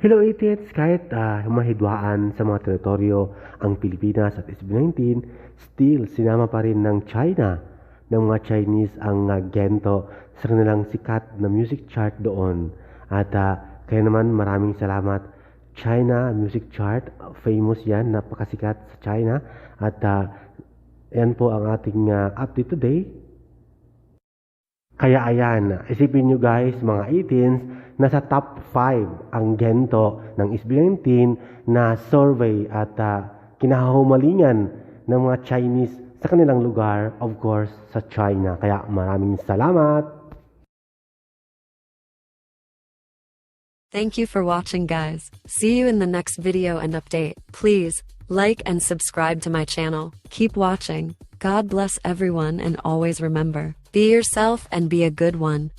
Hello 88s, kahit uh, humahidwaan sa mga teritoryo ang Pilipinas at SB19, still sinama pa rin ng China ng mga Chinese ang uh, Gento sa kanilang sikat na music chart doon. At uh, kaya naman maraming salamat China Music Chart, famous yan, napakasikat sa China. At uh, yan po ang ating uh, update today. Kaya ayan, isipin nyo guys, mga 18s, nasa top 5 ang gento ng SB19 na survey at uh, kinahumalingan ng mga Chinese sa kanilang lugar, of course, sa China. Kaya maraming salamat! Thank you for watching guys. See you in the next video and update. Please, like and subscribe to my channel. Keep watching. God bless everyone and always remember, be yourself and be a good one.